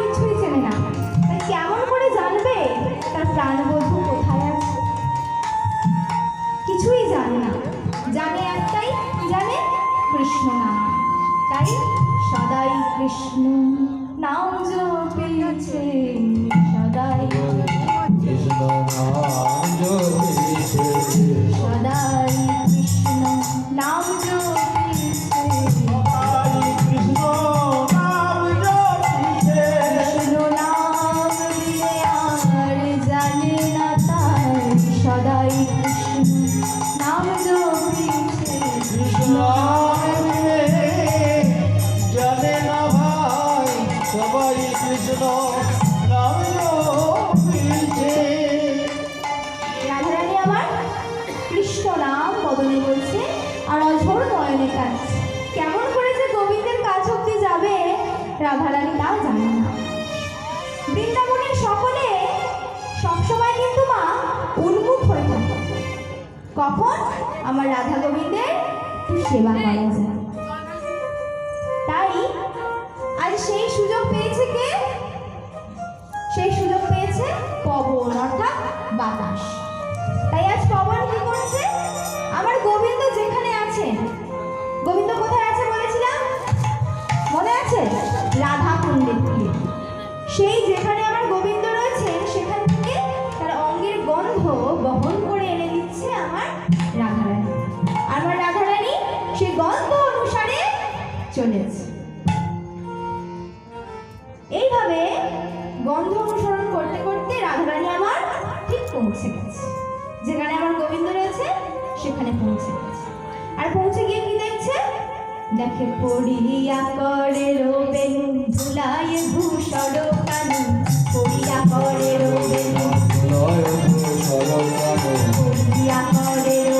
কিছুই চেনে না। তাই কেমন করে জানবে তার প্রাণবধূ কোথায় আছে? কিছুই জানে না। জানে একটাই, জানে কৃষ্ণ নাম। তাই সদাই কৃষ্ণ নাম জপেছে সদাই কৃষ্ণ নাম জপিছে সকলে সবসময় কিন্তু মা উন্মুখ হয়ে থাকে। কখন? আমার রাধা গোবিন্দের সেবা করা যায়। তাই আজ সেই সুযোগ পেয়েছে কে? সেই সুযোগ পেয়েছে পবন, অর্থাৎ বাতাস। তাই আজ পবন কি করছে? আমার গোবিন্দ যেখানে আছে। গোবিন্দ কোথায় আছে বলেছিলাম? মনে আছে? রাধা কুণ্ডের সেই যেখানে পৌঁছে গেছে। যেখানে আমার গোবিন্দ রয়েছে সেখানে পৌঁছে গেছে। আর পৌঁছে গিয়ে কি দেখছে? দেখে পড়িয়া করে রোবেন ধুলায় ভূষণ কানু পড়িয়া করে রোবেন ধুলায় ভূষণ কানু পড়িয়া করে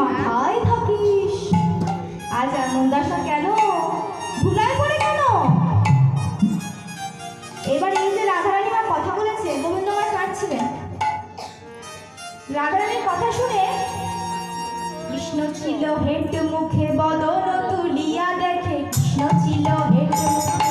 মাথায় থাকিস। আজ এমন দশা কেন? ধুলায় পড়ে কেন? এবার এই যে রাধারানী আমার কথা বলেছে গোবিন্দ আমার কাঁদছিলেন রাধারানীর কথা শুনে কৃষ্ণ ছিল হেঁট মুখে বদন তুলিয়া দেখে, কৃষ্ণ ছিল হেঁট মুখে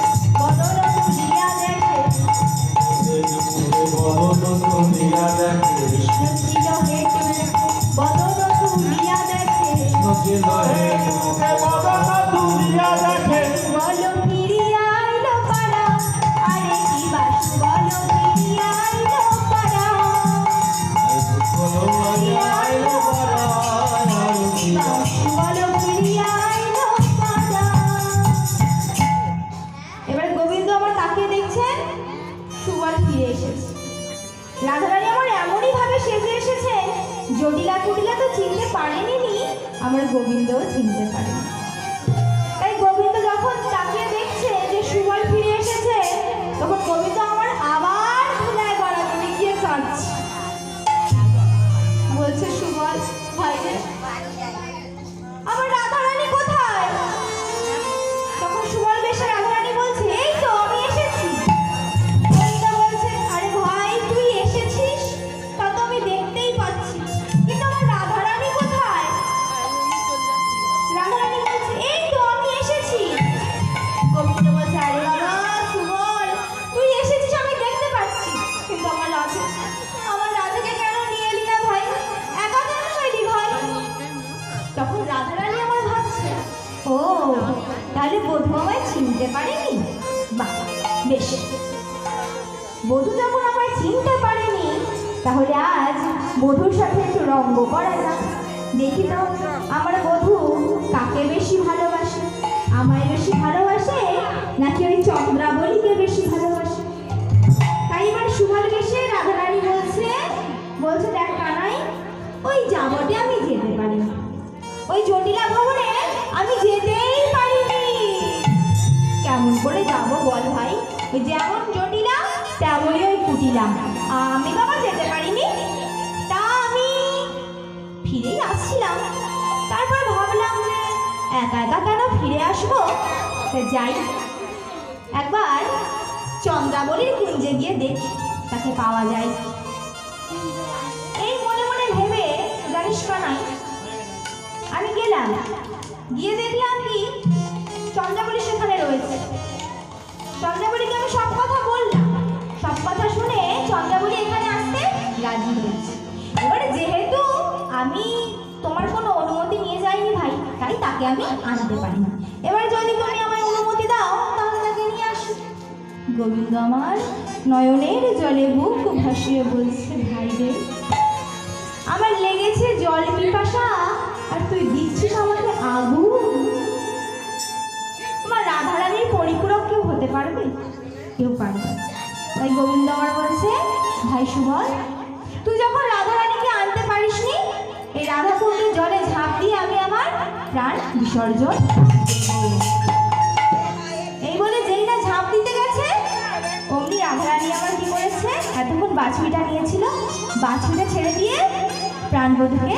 এসেছে। রাধারানী আমার এমনই ভাবে সেজে এসেছে জটিলা কুটিলা তো চিনতে পারেনি আমরা গোবিন্দও চিনতে পারেনি। বধূ যখন আমায় চিনতে পারেনি, তাহলে আজ বধূর সাথে একটু রঙ্গ করা যাক দেখি তো, আমার বধু কাকে বেশি ভালোবাসে? আমায় বেশি ভালোবাসে নাকি ওই চন্দ্রাবলীকে বেশি ভালোবাসে? তাই এবার সুভার বেশে রাধারানী বলছে বলছে, দেখ কানাই, ওই যাবটে আমি যেতে পারি ওই জটিলা ভবনে আমি যেতেই পারিনি। কেমন করে যাব বল ভাই? ওই যেমন কুটিলা আমি বাবা যেতে পারিনি। তা আমি ফিরেই আসছিলাম। তারপর ভাবলাম যে একা একা কেন ফিরে আসব? যাই। একবার চন্দ্রাবলীর কুঞ্জে গিয়ে দেখি, তাকে পাওয়া যায়। এই মনে মনে ভেবে জানিস কানাই আমি গেলাম। গিয়ে দেখলাম কি, চন্দ্রাবলী সেখানে রয়েছে। চন্দ্রাবলীকে আমি সব কথা বললাম। সব কথা শুনে আমি তোমার কোনো অনুমতি নিয়ে যাইনি ভাই, তাই তাকে আমি আনতে পারি না। এবারে যদি তুমি আমায় অনুমতি দাও, তাহলে তাকে নিয়ে আসি। গোবিন্দ আমার নয়নের জলে বুক ভাসিয়ে বলছে, ভাই রে, আমার লেগেছে জল পিপাসা, আর তুই দিচ্ছিস আমাকে আগুন? আমার রাধারানীর পরিপূরক কেউ হতে পারবে? কেউ পারবে। তাই গোবিন্দ আমার বলছে, ভাই সুবল, তুই যখন পারিসনি এই রাধাকুণ্ডের জলে ঝাঁপ দিয়ে আমি আমার প্রাণ বিসর্জন এই বলে যেই না ঝাঁপ দিতে গেছে, অমনি রাধারানী আমার কি করেছে? এতক্ষণ বাছুরিটা নিয়েছিল, বাছুরিটা ছেড়ে দিয়ে প্রাণবধূকে